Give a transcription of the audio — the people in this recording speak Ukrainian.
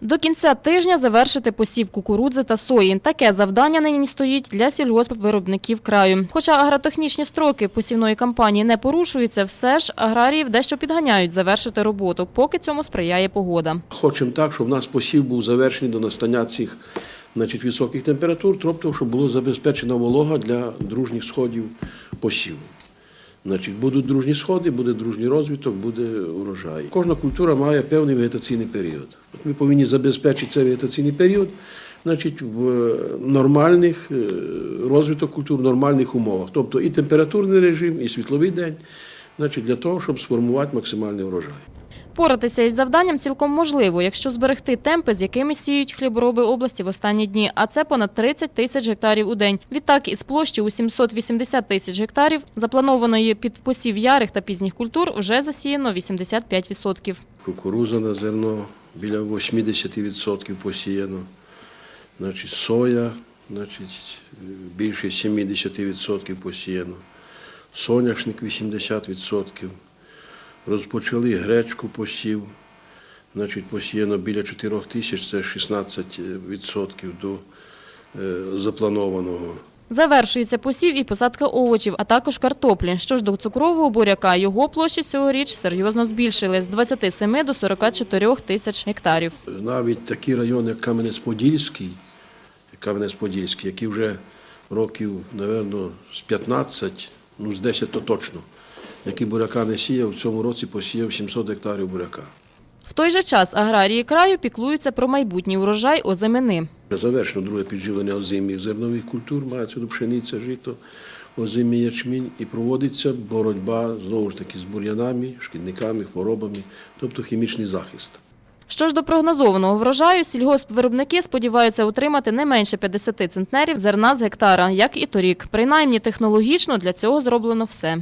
До кінця тижня завершити посів кукурудзи та сої. Таке завдання нині стоїть для сільгоспвиробників краю. Хоча агротехнічні строки посівної кампанії не порушуються, все ж аграріїв дещо підганяють завершити роботу, поки цьому сприяє погода. Хочемо так, щоб в нас посів був завершений до настання цих значить, високих температур, тобто, щоб було забезпечена волога для дружніх сходів посіву. Значить, будуть дружні сходи, буде дружній розвиток, буде урожай. Кожна культура має певний вегетаційний період. Ми повинні забезпечити цей вегетаційний період значить, в нормальних е, розвиток культур, в нормальних умовах. Тобто і температурний режим, і світловий день, значить, для того, щоб сформувати максимальний урожай. Поратися із завданням цілком можливо, якщо зберегти темпи, з якими сіють хлібороби області в останні дні, а це понад 30 тисяч гектарів у день. Відтак, із площі у 780 тисяч гектарів, запланованої під посів ярих та пізніх культур, вже засіяно 85%. Кукуруза на зерно біля 80% посіяно. Значить, соя, значить, більше 70% посіяно. Соняшник 80%. Розпочали гречку посів. Значить, посіяно біля 4 тисяч, це 16% до е, запланованого. Завершується посів і посадка овочів, а також картоплі. Що ж до цукрового буряка, його площі цьогоріч серйозно збільшили з 27 до 44 тисяч гектарів. навіть такі райони, як Кам'янець-Подільський, Кам'янець-Подільський, які вже років, напевно, з 15, ну з 10 то точно, які буряка не сіяв, в цьому році посіяв 700 гектарів буряка. В той же час аграрії краю піклуються про майбутній урожай озимини. Завершено друге підживлення озимих зернових культур, мається до пшениця, жито, озимий ячмінь, і проводиться боротьба знову ж таки з бур'янами, шкідниками, хворобами, тобто хімічний захист. Що ж до прогнозованого врожаю, сільгоспвиробники сподіваються отримати не менше 50 центнерів зерна з гектара, як і торік. Принаймні технологічно для цього зроблено все.